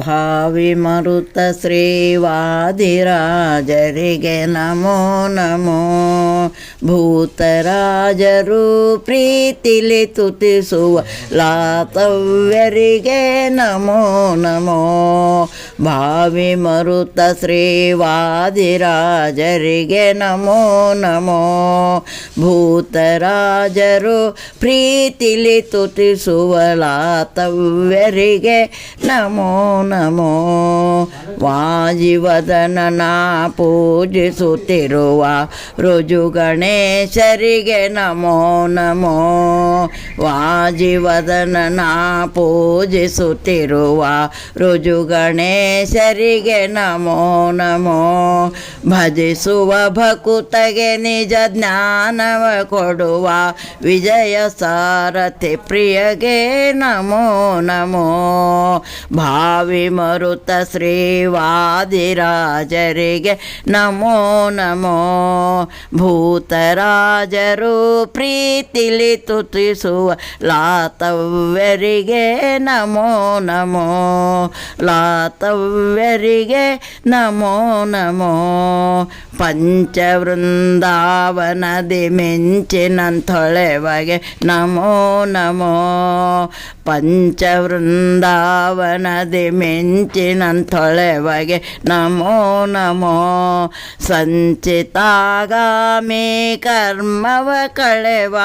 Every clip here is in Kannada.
ಭಾವಿ ಮರುತ ಶ್ರೀವಾದಿರಾಜರಿಗೆ ನಮೋ ನಮೋ ಭೂತರಾಜರು ಪ್ರೀತಿಲಿ ತುತಿಸುವ ಲಾತವ್ಯರಿಗೆ ನಮೋ ನಮೋ ಭಾವಿ ಮರುತ ಶ್ರೀವಾದಿರಾಜರಿಗೆ ನಮೋ ನಮೋ ಭೂತರಾಜರು ಪ್ರೀತಿಲಿ ತುತಿಸುವ ಲಾತವ್ಯರಿಗೆ ನಮೋ ನಮೋ ವಾಜಿವದನನ ಪೂಜಿಸುತ್ತಿರುವ ರುಜು ಗಣೇಶರಿಗೆ ನಮೋ ನಮೋ ವಾಜಿವದನನ ಪೂಜಿಸುತ್ತಿರುವ ರುಜು ಗಣೇಶರಿಗೆ ನಮೋ ನಮೋ ಭಜಿಸುವ ಭಕುತಗೆ ನಿಜ ಜ್ಞಾನವ ಕೊಡುವ ವಿಜಯ ಸಾರಥಿ ಪ್ರಿಯಗೆ ನಮೋ ನಮೋ ಭಾವಿ ಮರುತ ಶ್ರೀವಾದಿರಾಜರಿಗೆ ನಮೋ ನಮೋ. ಭೂತರಾಜರು ಪ್ರೀತಿಲಿ ತುತಿಸುವ ಲಾತವ್ಯರಿಗೆ ನಮೋ ನಮೋ. ಲಾತವ್ಯರಿಗೆ ನಮೋ ನಮೋ. ಪಂಚವೃಂದಾವನದಿ ಮೆಂಚಿನಂಥೊಳೆವಗೆ ನಮೋ ನಮೋ. ಪಂಚವೃಂದಾವನದಿ ಮಿಂಚಿನಂತೊಳೆವಗೆ ನಮೋ ನಮೋ. ಸಂಚಿತಾಗಾಮಿ ಕರ್ಮವ ಕಳೆವ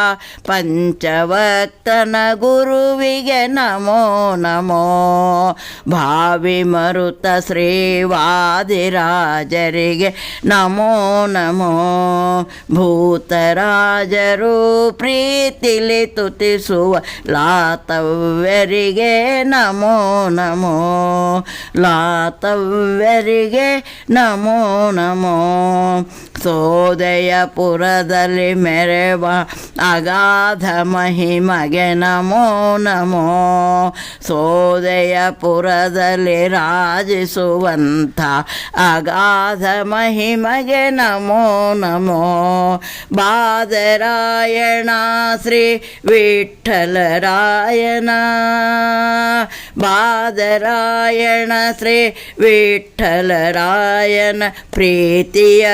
ಪಂಚವಕ್ತನ ಗುರುವಿಗೆ ನಮೋ ನಮೋ. ಭಾವಿ ಮರುತ ಶ್ರೀವಾದಿರಾಜರಿಗೆ ನಮೋ ನಮೋ. ಭೂತರಾಜರು ಪ್ರೀತಿಲಿ ತುತಿಸುವ ಲಾತವ್ಯರಿಗೆ ನಮೋ ನಮೋ. ಲಾತವ್ಯರಿಗೆ ನಮೋ ನಮೋ ಸೋದಯಪುರದಲ್ಲಿ ಮೆರೆವ ಅಗಾಧ ಮಹಿಮಗೆ ನಮೋ ನಮೋ ಸೋದಯಪುರದಲ್ಲಿ ರಾಜಿಸುವಂಥ ಅಗಾಧ ಮಹಿಮಗೆ ನಮೋ ನಮೋ ಬಾದರಾಯಣ ಶ್ರೀ ವಿಠಲರಾಯಣ ಬಾದರಾಯಣ ಶ್ರೀ ವಿಠಲರಾಯನ ಪ್ರೀತಿಯ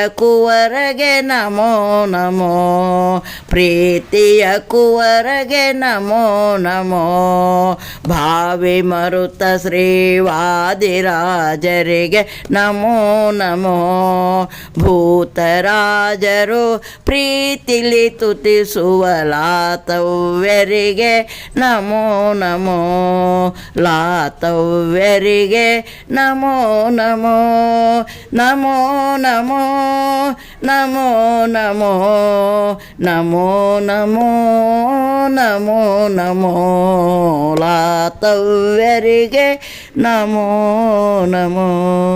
ಕುವರಗೆ ನಮೋ ನಮೋ. ಪ್ರೀತಿಯ ಕುವರಗೆ ನಮೋ ನಮೋ. ಭಾವಿ ಮರುತ ಶ್ರೀವಾದಿರಾಜರಿಗೆ ನಮೋ ನಮೋ. ಭೂತರಾಜರು ಪ್ರೀತಿಲಿ ತುತಿಸುವ ಲಾತವ್ಯರಿಗೆ ನಮೋ ನಮೋ. ಲಾತವ್ಯರಿಗೆ ನಮೋ ನಮೋ. ನಮೋ ನಮೋ. namo namo namo namo namo namo la tau namo, namo.